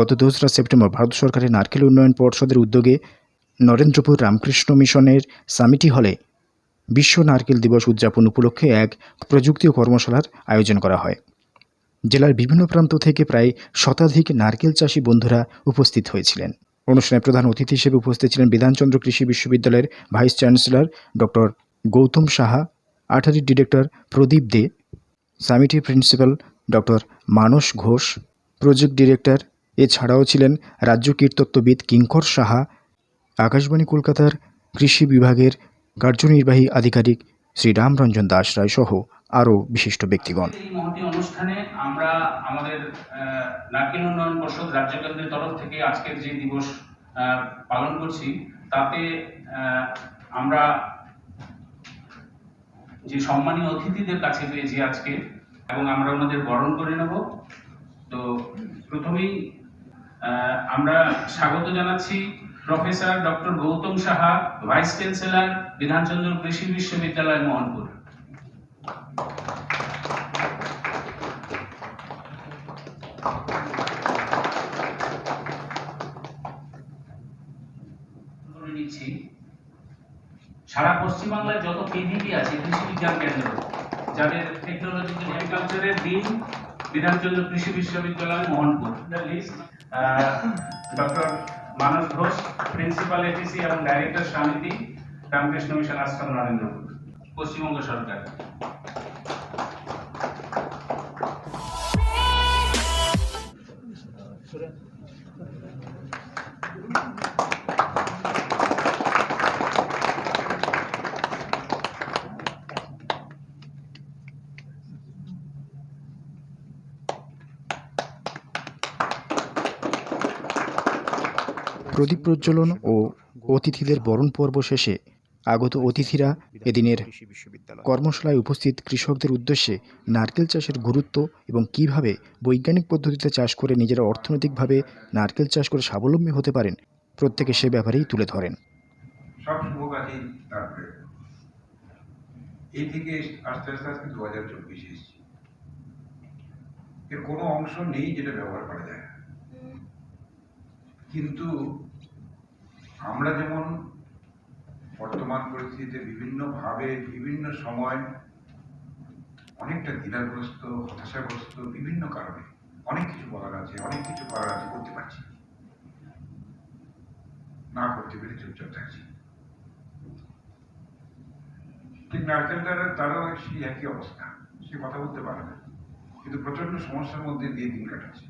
গত দোসরা সেপ্টেম্বর ভারত সরকারের নারকেল উন্নয়ন পর্ষদের উদ্যোগে নরেন্দ্রপুর রামকৃষ্ণ মিশনের সামিটি হলে বিশ্ব নারকেল দিবস উদযাপন উপলক্ষে এক প্রযুক্তি ও কর্মশালার আয়োজন করা হয়। জেলার বিভিন্ন প্রান্ত থেকে প্রায় শতাধিক নারকেল চাষী বন্ধুরা উপস্থিত হয়েছিলেন। অনুষ্ঠানে প্রধান অতিথি হিসেবে উপস্থিত ছিলেন বিধানচন্দ্র কৃষি বিশ্ববিদ্যালয়ের vice chancellor doctor Goutam Saha ATARI director Pradip De, সামিটির principal doctor Manas Ghosh project director এছাড়াও ছিলেন রাজ্য কীটতত্ত্ববিদ কিঙ্কর সাহা, আকাশবাণী কলকাতার কৃষি বিভাগের কার্যনির্বাহী আধিকারিক শ্রী রামরঞ্জন দাস রায় সহ আরও বিশিষ্ট ব্যক্তিগণ। অনুষ্ঠানে আমরা আমাদের নারকেল উন্নয়ন পর্ষদ রাজ্য কেন্দ্রের তরফ থেকে আজকের যে দিবস পালন করছি, তাতে আমরা যে সম্মানীয় অতিথিদের কাছে পেয়েছি আজকে, এবং আমরা ওনাদের বরণ করে নেব। তো প্রথমেই আমরা স্বাগত জানাচ্ছি professor doctor Goutam Saha, vice chancellor Bidhan Chandra Krishi Viswavidyalaya Mohanpur. সারা পশ্চিমবাংলায় যত পিডিপি আছে, কৃষি বিজ্ঞান কেন্দ্র, যাদের টেকনোলজিক্যাল এগ্রিকালচারের দিন Bidhan Chandra Krishi Viswavidyalaya Mohanpur. List doctor Manas Ghosh principal ATC এবং ডাইরেক্টর সমিতি রামকৃষ্ণ মিশন আশ্রম নরেন্দ্রপুর। পশ্চিমবঙ্গ সরকার। প্রদীপ প্রজ্বলন ও অতিথিদের বরণ পর্ব শেষে আগত অতিথিরা এদিনের কর্মশালায় উপস্থিত কৃষকদের উদ্দেশ্যে নারকেল চাষের গুরুত্ব এবং কীভাবে বৈজ্ঞানিক পদ্ধতিতে চাষ করে নিজেরা অর্থনৈতিকভাবে নারকেল চাষ করে স্বাবলম্বী হতে পারেন, প্রত্যেকে সে ব্যাপারেই তুলে ধরেন। এই থেকে আস্তে আস্তে আজকে দু হাজার এর কোনো অংশ নেই যেটা ব্যবহার করা যায়। কিন্তু আমরা যেমন বর্তমান পরিস্থিতিতে বিভিন্নভাবে, বিভিন্ন সময় অনেকটা দ্বিধাগ্রস্ত, হতাশাগ্রস্ত বিভিন্ন কারণে অনেক কিছু বলার আছে, অনেক কিছু করার আছে, করতে পারছি। না। করতে পেরে চুপচাপ থাকছি। ঠিক নারকেলটার তারও সেই একই অবস্থা। সে কথা বলতে পারে না। কিন্তু প্রচণ্ড সমস্যার মধ্যে দিয়ে দিন কাটাচ্ছে।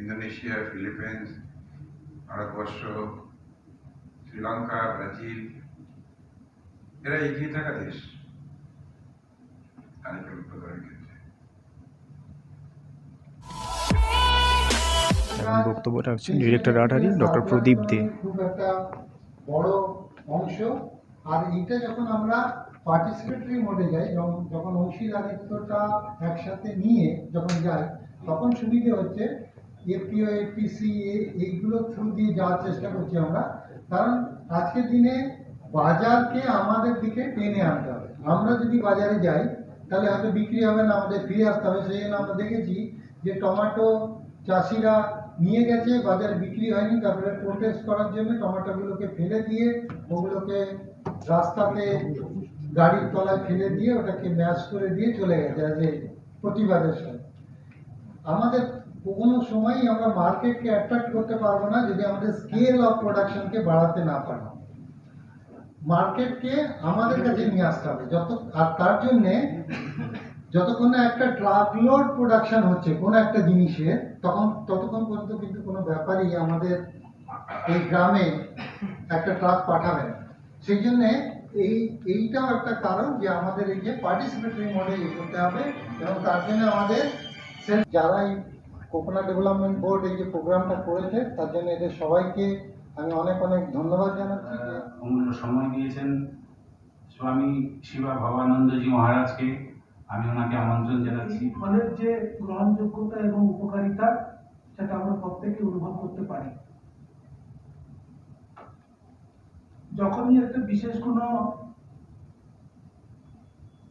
Indonesia Philippines Bharatvarsha Sri Lanka Brazil এরা এগিয়ে থাকা দেশ। উৎপাদনের ক্ষেত্রে। বক্তব্য রাখছেন director ATARI doctor Pradip De. খুব একটা বড় অংশ। আর এইটা যখন আমরা পার্টিসিপেটরি মোডে যাই যখন যখন অংশীদারিত্বটা একসাথে নিয়ে যখন যাই তখন সুবিধে হচ্ছে এপিও এপিসি এইগুলো থ্রু দিয়ে যাওয়ার চেষ্টা করছি আমরা। কারণ আজকের দিনে বাজারকে আমাদের দিকে টেনে আনতে হবে। আমরা যদি বাজারে যাই, তাহলে হয়তো বিক্রি হবে না, আমাদের ফিরে আসতে হবে। সেই জন্য আমরা দেখেছি যে টমেটো চাষিরা নিয়ে গেছে, বাজারে বিক্রি হয়নি, তারপরে প্রোটেস্ট করার জন্য টমেটোগুলোকে ফেলে দিয়ে ওগুলোকে রাস্তাতে গাড়ির তলায় ফেলে দিয়ে ওটাকে ম্যাশ করে দিয়ে চলে গেছে অ্যাজ এ প্রতিবাদের সাথে আমাদের কোনো সময়ই আমরা মার্কেটকে অ্যাট্রাক্ট করতে পারব না যদি আমাদের স্কেল অফ প্রোডাকশনকে বাড়াতে না পারি। মার্কেটকে আমাদের কাছে নিয়ে আসতে হবে। যত, আর তার জন্যে যতক্ষণ না একটা ট্রাক লোড প্রোডাকশন হচ্ছে কোনো একটা জিনিসের তখন, ততক্ষণ পর্যন্ত কিন্তু কোনো ব্যাপারই আমাদের এই গ্রামে একটা ট্রাক পাঠাবে না। সেই জন্যে এই, এইটাও একটা কারণ যে আমাদের এই যে পার্টিসিপেটরি মোডে ইয়ে করতে হবে এবং তার জন্য আমাদের যারা এই কোকোনাট ডেভেলপমেন্ট বোর্ড এই যে প্রোগ্রামটা করেছে তার জন্য এদের সবাইকে আমি অনেক অনেক ধন্যবাদ জানাচ্ছি। আহ, অমূল্য সময় দিয়েছেন স্বামী শিবা ভবানন্দজি মহারাজকে। আমি ওনাকে আমন্ত্রণ জানাচ্ছি। ফলের যে গ্রহণযোগ্যতা এবং উপকারিতা সেটা আমরা প্রত্যেকে অনুভব করতে পারি। যখনই একটা বিশেষ কোনো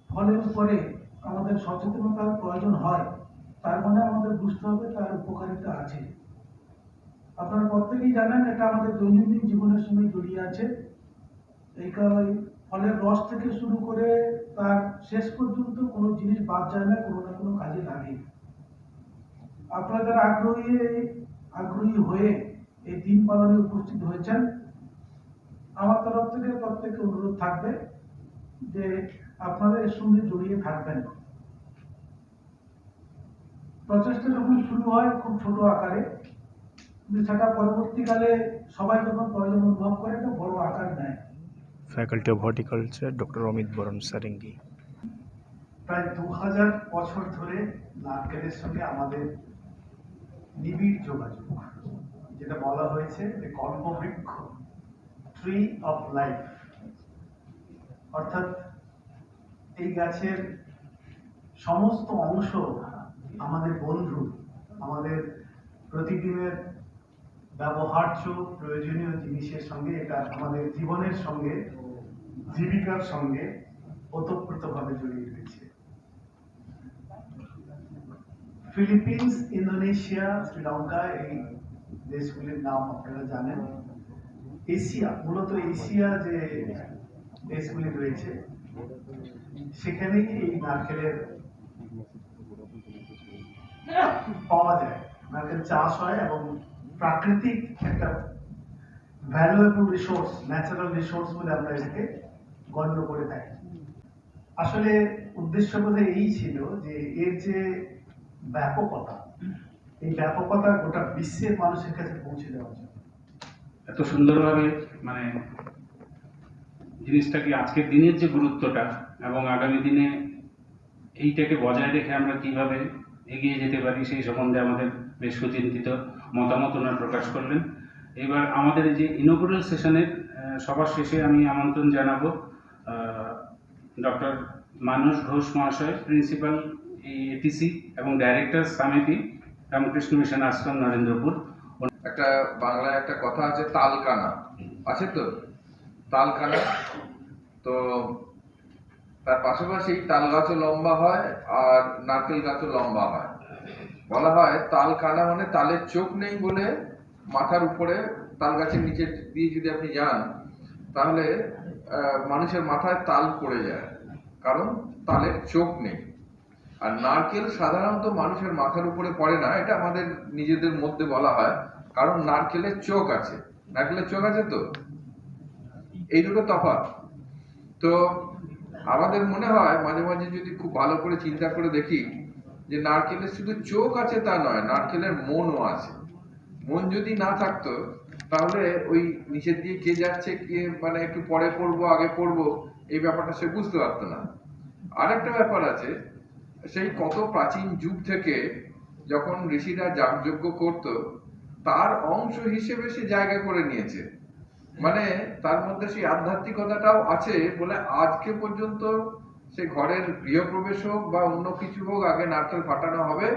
ফলের উপরে আমাদের সচেতনতার প্রয়োজন হয় তার মানে আমাদের বুঝতে হবে তার উপকারিতা আছে। আপনারা প্রত্যেকেই জানেন এটা আমাদের দৈনন্দিন জীবনের সঙ্গে জড়িয়ে আছে। এই কারণে ফলের রস থেকে শুরু করে তার শেষ পর্যন্ত কোনো জিনিস বাদ যায় না, কোনো না কোনো কাজে লাগে। আপনারা যারা আগ্রহী আগ্রহী হয়ে এই দিন পালনে উপস্থিত হয়েছেন, আমার তরফ থেকে প্রত্যেকে অনুরোধ থাকবে যে আপনারা এর সঙ্গে জড়িয়ে থাকবেন। প্রচেষ্টা যখন শুরু হয় খুব ছোট আকারে কিন্তু সেটা পরবর্তীকালে সবাই যখন প্রয়োজন অনুভব করে একটা বড় আকার নেয়। Faculty of horticulture doctor Amit Baran Sarengi. প্রায় দু হাজার বছর ধরে নারকেলের সঙ্গে আমাদের নিবিড় যোগাযোগ যেটা বলা হয়েছে যে কল্পবৃক্ষ ট্রি অফ লাইফ অর্থাৎ এই গাছের সমস্ত অংশ আমাদের বন্ধু, আমাদের প্রতিদিনের ব্যবহার্য প্রয়োজনীয় জিনিসের সঙ্গে এটা আমাদের জীবনের সঙ্গে, জীবিকার সঙ্গে ওতপ্রোতভাবে জড়িয়ে রয়েছে। ফিলিপিন্স, ইন্দোনেশিয়া, শ্রীলঙ্কা এই দেশগুলির নাম আপনারা জানেন। এশিয়া, মূলত এশিয়া যে দেশগুলি রয়েছে সেখানেই এই নারকেলের পাওয়া যায়। নারকেল চাষ হয় এবং প্রাকৃতিক একটা ভ্যালুয়েবল রিসোর্স ন্যাচারাল রিসোর্স বলে আমরা এটাকে গণ্য করে থাকি। আসলে উদ্দেশ্য বোধহয় এই ছিল যে এর যে ব্যাপকতা, এই ব্যাপকতা গোটা বিশ্বের মানুষের কাছে পৌঁছে দেওয়ার জন্য। এত সুন্দরভাবে মানে জিনিসটাকে আজকের দিনের যে গুরুত্বটা এবং আগামী দিনে এইটাকে বজায় রেখে আমরা কীভাবে এগিয়ে যেতে পারি, সেই সম্বন্ধে আমাদের বেশ সুচিন্তিত মতামত ওনার প্রকাশ করলেন। এবার আমাদের যে ইনোগ্রাল সেশনের সবার শেষে আমি আমন্ত্রণ জানাব ডক্টর মানস ঘোষ মহাশয় প্রিন্সিপাল এটিসি এবং ডাইরেক্টর সামিতি রামকৃষ্ণ মিশন আশ্রম, নরেন্দ্রপুর। একটা বাংলায় একটা কথা আছে, তালকানা। আছে তো? তালকানা? তো তার পাশাপাশি তাল গাছও লম্বা হয় আর নারকেল গাছও লম্বা হয়। বলা হয় তালকানা মানে তালের চোখ নেই বলে মাথার উপরে তাল গাছের নিচে দিয়ে যদি আপনি যান, তাহলে মানুষের মাথায় তাল পড়ে যায়। কারণ তালের চোখ নেই। আর নারকেল সাধারণত মানুষের মাথার উপরে পড়ে না, এটা আমাদের নিজেদের মধ্যে বলা হয়। কারণ নারকেলের চোখ আছে। নারকেলের চোখ আছে তো? এই দুটো তফাৎ। তো আমাদের মনে হয়, মাঝে মাঝে যদি খুব ভালো করে চিন্তা করে দেখি যে নারকেলের শুধু চোখ আছে তা নয়, নারকেলের মনও আছে। মন যদি না থাকতো, তাহলে ওই নিচের দিয়ে কে যাচ্ছে, কে মানে একটু পরে পড়ব, আগে পড়ব, এই ব্যাপারটা সে বুঝতে পারতো না। আরেকটা ব্যাপার আছে, সেই কত প্রাচীন যুগ থেকে যখন ঋষিরা যাগযজ্ঞ করত, তার অংশ হিসেবে সে জায়গা করে নিয়েছে। মানে তার মধ্যে সেই আধ্যাত্মিকতাটাও আছে বলে আজকে পর্যন্ত সে ঘরের গৃহপ্রবেশ হোক বা অন্য কিছু হোক আগে নারকেল ফাটানো হবে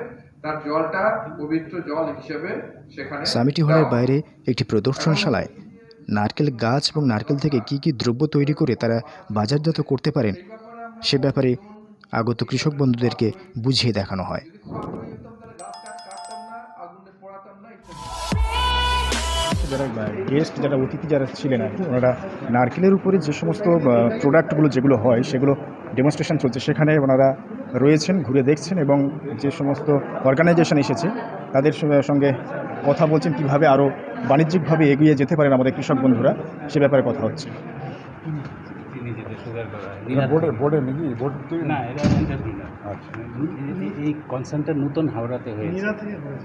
তার জলটা পবিত্র জল হিসেবে সেখানে সামিটি হলের বাইরে একটি প্রদর্শনশালায়। নারকেল গাছ এবং নারকেল থেকে কি কি দ্রব্য তৈরি করে তারা বাজারজাত করতে পারেন সে ব্যাপারে আগত কৃষক বন্ধুদেরকে বুঝিয়ে দেখানো হয়। যারা গেস্ট যারা, অতিথি যারা ছিলেন আর কি ওনারা নারকেলের উপরে যে সমস্ত প্রোডাক্টগুলো যেগুলো হয়, সেগুলো ডেমনস্ট্রেশন চলছে। সেখানে ওনারা রয়েছেন, ঘুরে দেখছেন এবং যে সমস্ত অর্গানাইজেশন এসেছে, তাদের সঙ্গে- কথা বলছেন কীভাবে আরও বাণিজ্যিকভাবে এগিয়ে যেতে পারেন আমাদের কৃষক বন্ধুরা, সে ব্যাপারে কথা হচ্ছে। বোর্ডে বোর্ডে নাকি? বোর্ড না এটা আচ্ছা। এই- কনসার্নটা নতুন হাওড়াতে হয়েছে।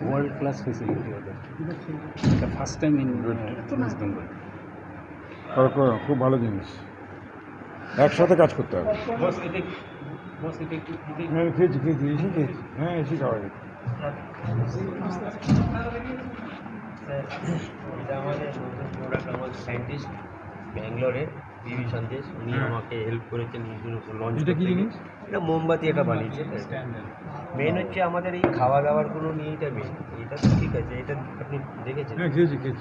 ওয়ার্ল্ড ক্লাস ফেসিলিটি ওদের। এটা first time in West Bengal খুব ভালো জিনিস। একসাথে কাজ করতে হবে। বস এটা বস এটা একটু এটা একটু- হ্যাঁ খেয়েছি খেয়েছি এসে খেয়েছি। হ্যাঁ এসে খাওয়া যায়। এটা আমাদের নতুন প্রোডাক্ট আমার সায়েন্টিস্ট ব্যাঙ্গালোরে বিবি সন্দেশ উনি আমাকে হেল্প করেছেন লঞ্চ এটা কি। জিনিস? এটা মোমবাতি এটা বানিয়েছে মেন হচ্ছে আমাদের এই খাওয়া দাওয়ার কোনো নিয়ে এটা মেন এটা তো ঠিক আছে এটা আপনি দেখেছেন? হ্যাঁ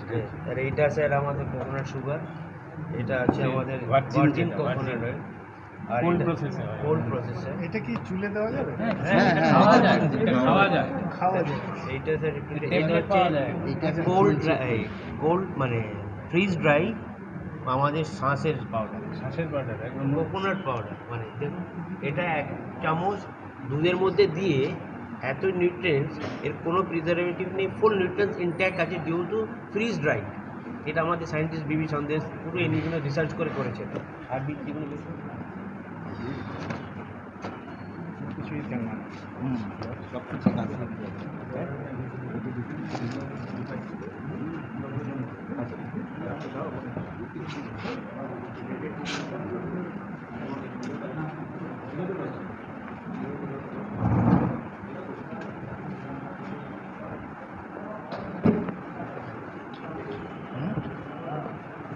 হ্যাঁ, আর এইটা স্যার আমাদের কোকোনাট সুগার এটা আছে আমাদের ভার্জিন কোকোনাট অয়েল আর Cold এটা- হয়। এটা কি চুলে দেওয়া যাবে? হ্যাঁ খাওয়া যায় খাওয়া যায়। খাওয়া যায়। এইটা স্যার এটা কোল্ড ড্রাই কোল্ড মানে ফ্রিজ ড্রাই আমাদের শ্বাসের পাউডার শ্বাসের পাউডার একদম কোকোনাট পাউডার মানে দেখুন এটা এক চামচ দুধের মধ্যে দিয়ে এত নিউট্রিয়েন্টস এর কোনো প্রিজারভেটিভ নেই ফুল নিউট্রিয়েন্টস ইনট্যাক্ট আছে ডিউ টু ফ্রিজ ড্রাই এটা আমাদের সায়েন্টিস্ট বিবি সন্দেশ পুরো এই নিয়ে রিসার্চ করে করেছে। আর যেগুলো কিছুই জানা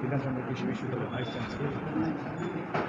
বিধানচন্দ্র কৃষি বিশ্ববিদ্যালয় ভাইস চ্যান্সেলর।